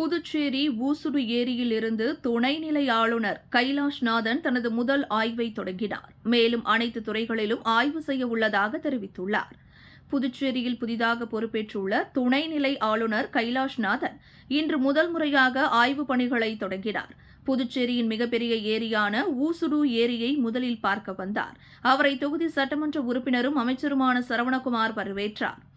புதுச்சேரி ஊசுடு ஏரியில் இருந்து துணைநிலை ஆளுநர் கைலாஷ்நாதன் தனது முதல் ஆய்வை தொடங்கினார். மேலும் அனைத்து துறைகளிலும் ஆய்வு செய்ய உள்ளதாக தெரிவித்துள்ளார். புதுச்சேரியில் புதிதாக பொறுப்பேற்றுள்ள துணைநிலை ஆளுநர் கைலாஷ்நாதன் இன்று முதல் முறையாக ஆய்வுப் பணிகளை தொடங்கினார். புதுச்சேரியின் மிகப்பெரிய ஏரியான ஊசுடு ஏரியை முதலில் பார்க்க வந்தார். அவரை தொகுதி சட்டமன்ற உறுப்பினரும் அமைச்சருமான சரவணகுமார் வரவேற்றார்.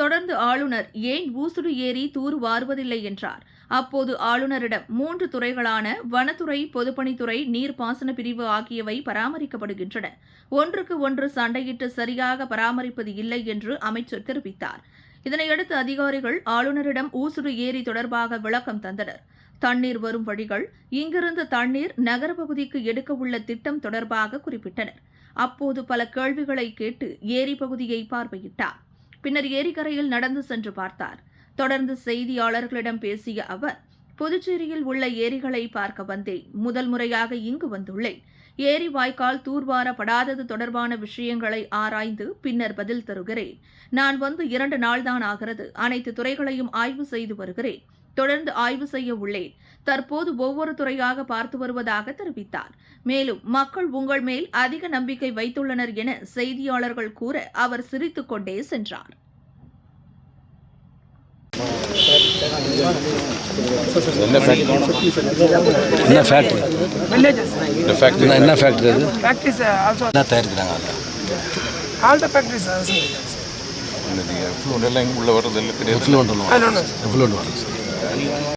தொடர்ந்து ஆளுநர் ஏன் ஊசுடு ஏரி தூர் வாருவதில்லை என்றார். அப்போது ஆளுநரிடம் மூன்று துறைகளான வனத்துறை பொதுப்பணித்துறை நீர்ப்பாசன பிரிவு ஆகியவை பராமரிக்கப்படுகின்றன. ஒன்றுக்கு ஒன்று சண்டையிட்டு சரியாக பராமரிப்பது இல்லை என்று அமைச்சர் தெரிவித்தார். இதனையடுத்து அதிகாரிகள் ஆளுநரிடம் ஊசுடு ஏரி தொடர்பாக விளக்கம் தந்தனர். தண்ணீர் வரும் வழிகள் இங்கிருந்து தண்ணீர் நகரப்பகுதிக்கு எடுக்கவுள்ள எடுக்க உள்ள திட்டம் தொடர்பாக குறிப்பிட்டனர். அப்போது பல கேள்விகளை கேட்டு ஏரி பகுதியை பார்வையிட்டார். பின்னர் ஏரிக்கரையில் நடந்து சென்று பார்த்தார். தொடர்ந்து செய்தியாளர்களிடம் பேசிய அவர் புதுச்சேரியில் உள்ள ஏரிகளை பார்க்க வந்தேன். முதல் முறையாக இங்கு வந்துள்ளேன். ஏரி வாய்க்கால் தூர்வாரப்படாதது தொடர்பான விஷயங்களை ஆராய்ந்து பின்னர் பதில் தருகிறேன். நான் வந்து இரண்டு நாள்தான் ஆகிறது. அனைத்து துறைகளையும் ஆய்வு செய்து வருகிறேன். தொடர்ந்து ஆய்வு செய்ய உள்ளேன். தற்போது ஒவ்வொரு துறையாக பார்த்து வருவதாக தெரிவித்தார். மேலும் மக்கள் உங்கள் மேல் அதிக நம்பிக்கை வைத்துள்ளனர் என செய்தியாளர்கள் கூற அவர் சிரித்துக்கொண்டே சென்றார். என்ன ஃபேக்ட்ரி என்ன ஃபேக்ட்ரி என்ன ஃபேக்ட்ரி அது? தயாரிக்கிறாங்க எல்லாம் உள்ள எல்லாம் கிடையாது. வரும்